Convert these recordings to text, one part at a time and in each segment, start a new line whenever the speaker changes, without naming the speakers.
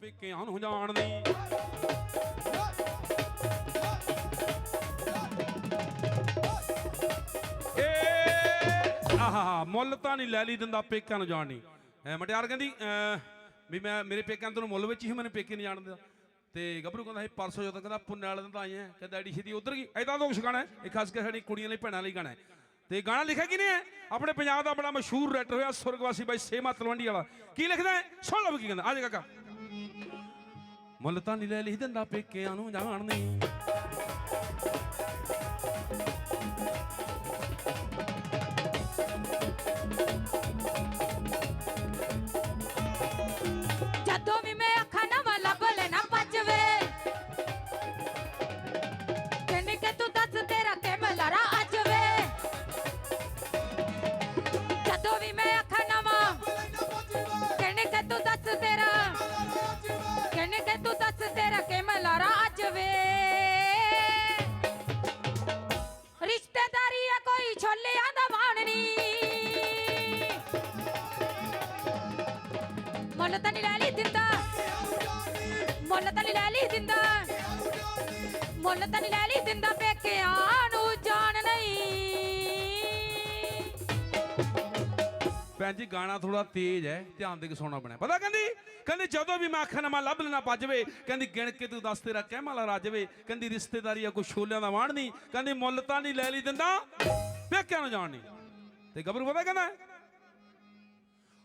ਪੇਕਿਆਂ ਨੂੰ ਜਾਣਦੀ ਏ, ਆਹਾ, ਮੁੱਲ ਤਾਂ ਨਹੀਂ ਲੈ ਲਈ ਦਿੰਦਾ ਪੇਕਿਆਂ ਨੂੰ ਜਾਣ ਨਹੀਂ ਮਟਿਆਰ ਕਹਿੰਦੀ ਵੀ ਮੈਂ, ਮੇਰੇ ਪੇਕਿਆਂ ਨੂੰ ਮੁੱਲ ਵਿੱਚ ਹੀ ਮੈਨੂੰ ਪੇਕੇ ਨਹੀਂ ਜਾਣ ਦਿੰਦਾ। ਤੇ ਗੱਭਰੂ ਕਹਿੰਦਾ ਸੀ ਪਰਸੋਂ ਜਦੋਂ ਕਹਿੰਦਾ ਪੁੰਨੇ ਵਾਲੇ ਦਿਨ ਤਾਂ ਆਏ ਆ ਕਹਿੰਦਾ ਐਡੀ ਛੇਤੀ ਉਧਰ ਗਈ। ਐਦਾਂ ਤੋਂ ਕੁਛ ਗਾਣਾ ਹੈ, ਇਹ ਖਾਸ ਕਰਕੇ ਸਾਡੀ ਕੁੜੀਆਂ ਲਈ ਭੈਣਾਂ ਲਈ ਗਾਣਾ ਹੈ। ਤੇ ਗਾਣਾ ਲਿਖਿਆ ਕਿਨੇ ਹੈ? ਆਪਣੇ ਪੰਜਾਬ ਦਾ ਬੜਾ ਮਸ਼ਹੂਰ ਰਾਈਟਰ ਹੋਇਆ, ਸੁਰਗਵਾਸੀ ਬਾਈ ਸੇਮਾ ਤਲਵੰਡੀ ਵਾਲਾ। ਕੀ ਲਿਖਦਾ ਹੈ? ਸੁਣ ਲਓ ਕੀ ਕਹਿੰਦਾ। ਆ ਜਾ ਕਾਕਾ। ਮੁੱਲ ਤਾਂ ਨਹੀਂ ਲੈ ਲਈ ਦਿੰਦਾ ਪੇਕਿਆਂ ਨੂੰ ਜਾਣ
ਮੁੱਲ ਤਾਂ ਨਹੀਂ ਲੈ ਲਈ ਦਿੰਦਾ। ਮੁੱਲ ਤਾਂ ਨਹੀਂ ਲੈ ਲਈ ਦਿੰਦਾ। ਮੁੱਲ ਤਾਂ ਨਹੀਂ ਲੈ ਲਈ ਦਿੰਦਾ ਪੇਕਿਆਂ ਨੂੰ ਜਾਣ ਨਹੀਂ
ਭੈਣ ਜੀ, ਗਾਣਾ ਥੋੜਾ ਤੇਜ਼ ਹੈ, ਧਿਆਨ ਦੇ ਕੇ ਸੁਣਨਾ ਪੈਣਾ ਪਤਾ ਕਹਿੰਦੀ ਕਹਿੰਦੀ ਜਦੋਂ ਵੀ ਮੈਂ ਅੱਖਾਂ ਨਮਾ ਲੱਭ ਲੈਣਾ ਪੱਜਵੇ ਕਹਿੰਦੀ, ਗਿਣ ਕੇ ਤੂੰ ਦੱਸ ਤੇਰਾ ਕਹਿ ਮਾਲਾ ਰਾਜਵੇ ਕਹਿੰਦੀ ਰਿਸ਼ਤੇਦਾਰੀ ਆ ਕੋਈ ਛੋਲਿਆਂ ਦਾ ਵਾਣ ਨਹੀਂ ਕਹਿੰਦੀ, ਮੁੱਲ ਤਾਂ ਨਹੀਂ ਲੈ ਲਈ ਦਿੰਦਾ, ਪੇਕਿਆਂ ਨੂੰ ਜਾਣ ਨਹੀਂ ਤੇ ਗੱਭਰੂ ਪਤਾ ਕਹਿੰਦਾ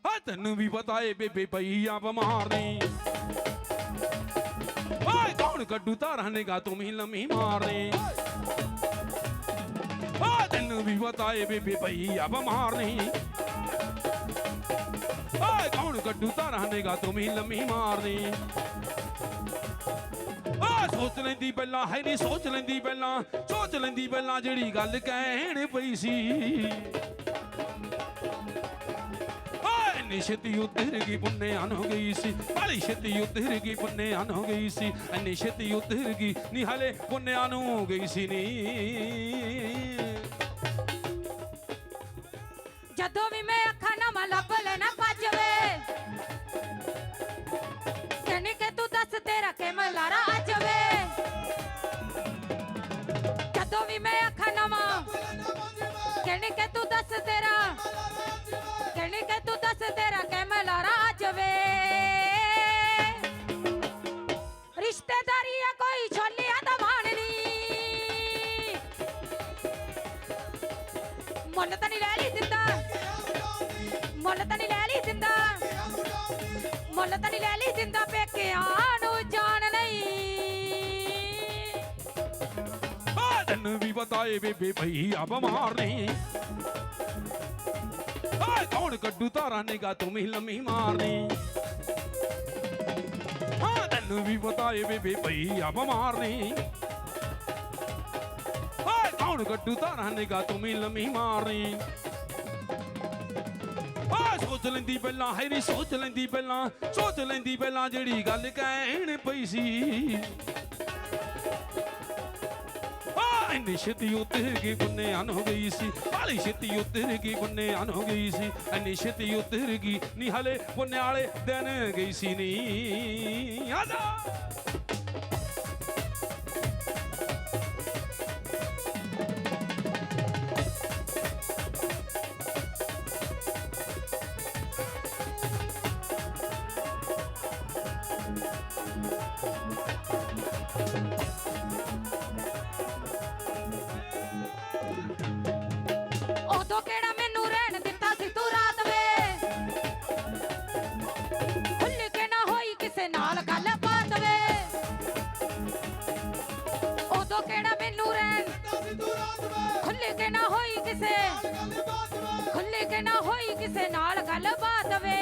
ਹਾਂ ਤੈਨੂੰ ਵੀ ਪਤਾ ਏ ਬੇਬੇ ਪਈ ਆ ਬਿਮਾਰ ਨਹੀਂ ਓਏ ਕੌਣ ਕੱਢੂ ਤਾਰਾਂ ਨੇ ਤੂੰ ਹੀ ਲੰਮੀ ਮਾਰਨੀ? ਓ ਤੈਨੂੰ ਵੀ ਪਤਾ ਏ ਬੇਬੇ ਪਈ ਆ ਬਿਮਾਰ ਨਹੀਂ ਓਏ ਕੌਣ ਕੱਢੂ ਤਾਰਾਂ ਨੇ ਤੂੰ ਹੀ ਲੰਮੀ ਮਾਰਨੀ? ਸੋਚ ਲੈਂਦੀ ਪਹਿਲਾਂ ਹੈ ਨਹੀਂ ਸੋਚ ਲੈਂਦੀ ਪਹਿਲਾਂ, ਸੋਚ ਲੈਂਦੀ ਪਹਿਲਾਂ ਜਿਹੜੀ ਗੱਲ ਕਹਿਣ ਪਈ ਸੀ। ਓਏ ਨੀ ਛੇਤੀ ਉਤਰ ਗਈ ਹੋ ਗਈ ਸੀ? ਬਾਲੀ ਛੇਤੀ ਉਤਰ ਗਈ ਪੁੰਨੇ ਹੋ ਗਈ ਸੀ? ਇੰਨੀ ਛੇਤੀ ਉਤਰ ਗਈ ਨੀ, ਹਲੇ ਪੁੰਨਿਆਂ ਗਈ ਸੀ ਨੀ।
ਜਦੋਂ ਵੀ ਮੈਂ ਅੱਖਾਂ ਨਾ ਮਾ ਲੱਭ ਲੈਣਾ ਪਜਵੇ ਕਹਿੰਦੇ ਕਿ ਤੂੰ ਦੱਸ ਤੇਰਾ ਕਿ ਮਲਾਰਾ ਅੱਜ ਜਦੋਂ ਵੀ ਮੈਂ ਅੱਖਾਂ ਨਾ ਮਾ ਕਹਿੰਦੇ ਕਿ ਮੁੱਲ ਤਾਂ ਨਹੀਂ ਲੈ ਲਈ ਦਿੰਦਾ ਮੁੱਲ ਤਾਂ ਨਹੀਂ ਲੈ ਲਈ ਦਿੰਦਾ ਮੁੱਲ ਤਾਂ ਨਹੀਂ ਲੈ ਲਈ ਦਿੰਦਾ ਪੇਕਿਆਂ ਨੂੰ ਜਾਣ ਨਹੀਂ
ਤੈਨੂੰ ਵੀ ਪਤਾ ਬੇਬੇ ਭਈ ਆ ਬਿਮਾਰ ਨਹੀਂ ਓਏ, ਕੌਣ ਕੱਢੂ ਤਾਰਾਂ ਨੇ ਤੂੰ ਹੀ ਲੰਮੀ ਮਾਰਨੀ। ਹਾਂ ਤੈਨੂੰ ਵੀ ਬਤਾਏ ਬੇਬੇ ਭਈ ਆ ਬਿਮਾਰ ਨਹੀਂ ਓਏ ਕੌਣ ਕੱਢੂ ਤਾਰਾਂ ਨੇ ਗਾ ਤੂੰ ਹੀ ਸੋਚ ਲੈਂਦੀ ਪਹਿਲਾਂ ਹੈ ਸੋਚ ਲੈਂਦੀ ਪਹਿਲਾਂ, ਸੋਚ ਲੈਂਦੀ ਪਹਿਲਾਂ ਜਿਹੜੀ ਗੱਲ ਕਹਿਣ ਪਈ ਸੀ। ਆ ਇੰਨੀ ਛੇਤੀ ਉਤਰ ਗਈ ਬੰਨੇ ਅਨ ਹੋ ਗਈ ਸੀ, ਬਾਲੀ ਛੇਤੀ ਉਤਰ ਗਈ ਬੰਨੇ ਅਨ ਹੋ ਗਈ ਸੀ, ਇੰਨੀ ਛੇਤੀ ਉਤਰ ਗਈ ਨੀ ਹਲੇ ਬੰਨੇ ਵਾਲੇ ਦਿਨ ਗਈ ਸੀ ਨੀ। ਆਜਾ
ਖੁੱਲ ਨਾ ਹੋਈ ਕਿਸੇ ਨਾਲ ਗੱਲਬਾਤ ਵੇ।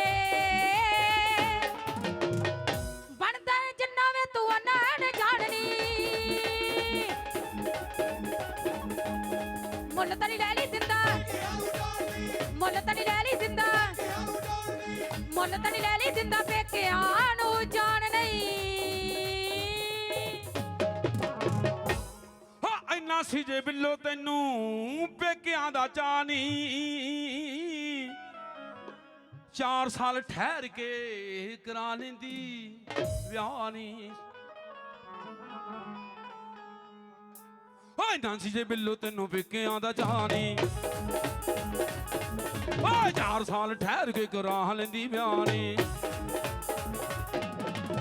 ਬਣਦਾ ਏ ਜਿੰਨਾ ਵੇ ਤੂੰ ਅਨਾਣ ਜਾਣਨੀ। ਮੁੱਲ ਤਾਂ ਨਹੀਂ ਲੈ ਲਈ ਦਿੰਦਾ। ਮੁੱਲ ਤਾਂ ਨਹੀਂ ਲੈ ਲਈ ਦਿੰਦਾ। ਮੁੱਲ ਤਾਂ ਨਹੀਂ ਲੈ ਲਈ ਦਿੰਦਾ ਪੇਕਿਆਂ ਨੂੰ ਜਾਣ ਨਹੀਂ।
ਇੰਨਾ ਸੀ ਜੇ ਬਿੱਲੋ ਤੈਨੂੰ ਪੇਕਿਆਂ ਦਾ ਚਾਨੀ 4 ਸਾਲ ਠਹਿਰ ਕੇ ਕਰਾ ਲੈਂਦੀ ਵਿਆਹ ਨਹੀਂ ਓਏ ਨਾਂਸੀ ਜੇ ਬਿੱਲੋ ਤੈਨੂੰ ਵਿਕਿਆਂ ਦਾ ਜਾਣੀ ਓਏ 4 ਸਾਲ ਠਹਿਰ ਕੇ ਕਰਾ ਲੈਂਦੀ ਵਿਆਹ ਨਹੀਂ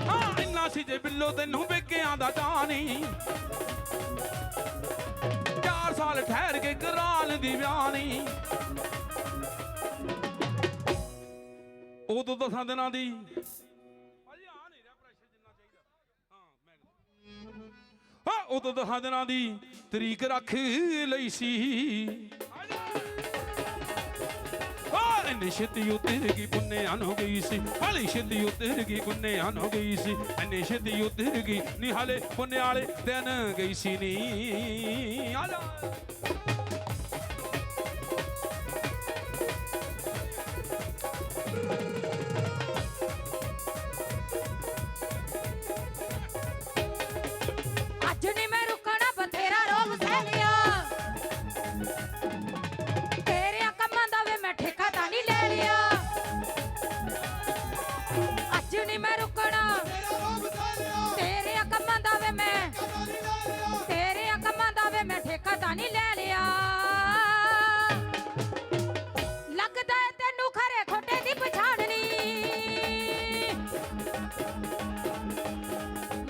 ਹਾਂ ਇੰਨਾ ਸੀ ਜੇ ਬਿੱਲੋ ਤੈਨੂੰ ਵਿਕਿਆਂ ਦਾ ਜਾਣੀ 4 ਸਾਲ ਠਹਿਰ ਕੇ ਕਰਾ ਲੈਂਦੀ ਵਿਆਹ ਨਹੀਂ ਉਦੋਂ ਦਸਾਂ ਦਿਨਾਂ ਦੀ। ਭਾਜੀ ਆ ਨਹੀਂ ਰਿਹਾ ਪ੍ਰੈਸ਼ਰ ਜਿੰਨਾ ਚਾਹੀਦਾ। ਹਾਂ ਮੈਂ ਹਾਂ ਉਦੋਂ ਦਸਾਂ ਦਿਨਾਂ ਦੀ ਤਰੀਕ ਰੱਖ ਲਈ ਸੀ। ਹਾਂ ਇੰਨੀ ਛੇਤੀ ਉਤਰ ਗਈ ਪੁੰਨਿਆਂ ਨੂੰ ਗਈ ਸੀ। ਹਾਲੇ ਛੇਤੀ ਉਤਰ ਗਈ ਪੁੰਨਿਆਂ ਨੂੰ ਗਈ ਸੀ। ਇੰਨੀ ਛੇਤੀ ਉਤਰ ਗਈ ਨੀ ਹਾਲੇ ਪੁੰਨੇ ਵਾਲੇ ਦਿਨ ਗਈ ਸੀ ਨੀ। ਆ ਜਾ
ਅੱਜ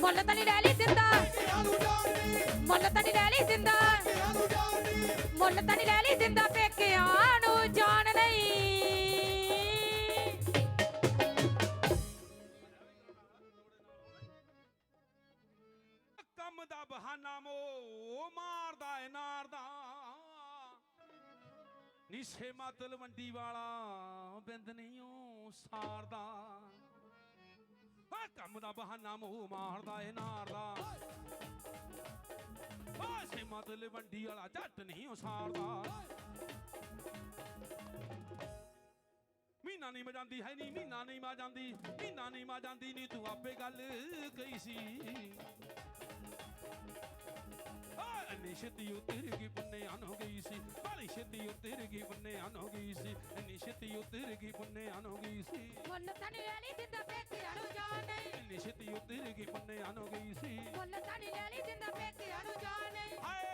ਮੁੱਲ ਤਾਂ ਨਹੀਂ ਲੈ ਲਈ ਦਿੰਦਾ ਮੁੱਲ ਤਾਂ ਨਹੀਂ ਲੈ ਲਈ ਦਿੰਦਾ ਮੁੱਲ ਤਾਂ ਨਹੀਂ ਲੈ ਲਈ ਦਿੰਦਾ ਪੇਕਿਆਂ ਨੂੰ ਜਾਣ ਨਹੀਂ
ਕੰਮ ਦਾ ਬਹਾਨਾ ਮੋ ਮਾਰਦਾ ਏ ਨਾਰ ਦਾ ਨੀਸੇ ਮਤਲ ਮੰਡੀ ਵਾਲਾ ਬਿੰਦ ਨਹੀਂ ਉਹ ਸਾਰਦਾ। ਕੰਮ ਦਾ ਬਹਾਨਾ ਮੋ ਮਾਰਦਾ ਏ ਨਾਰ ਦਾ। ਆ ਸੇ ਮਤਲ ਵਾਲਾ ਜੱਟ ਨਹੀਂ ਉਹ ਸਾਰਦਾ। ਨਹੀਂ ਮਾ ਹੈ ਨਹੀਂ ਮਹੀਨਾ ਨਹੀਂ ਮਾ ਜਾਂਦੀ ਮਹੀਨਾ ਨਹੀਂ ਮਾ ਜਾਂਦੀ ਨਹੀਂ ਤੂੰ ਆਪੇ ਗੱਲ ਕਹੀ ਸੀ। ਇੰਨੀ ਛੇਤੀ ਉਤਰ ਗਈ ਪੁੰਨੇ ਅਨ ਹੋ ਗਈ ਸੀ, ਬਾਲੀ ਛੇਤੀ ਉਤਰ ਗਈ ਪੁੰਨੇ ਅਨ ਹੋ ਗਈ ਸੀ, ਇੰਨੀ ਛੇਤੀ ਉਤਰ ਗਈ ਪੁੰਨੇ ਅਨ ਹੋ ਗਈ ਸੀ।
ਮੁੱਲ ਤਾਂ ਨਹੀਂ ਦਿੰਦਾ ਛਿੱਤੀ ਉਤਰ ਗਈ ਮੰਨੇ ਅਨੋ ਗਈ ਸੀ। ਫੁੱਲ ਧਣੀ ਲੈ ਲਈ ਜਿੰਦਾ ਪੇਕੇ ਅਣੂ ਜਾਣੇ ਹਾਏ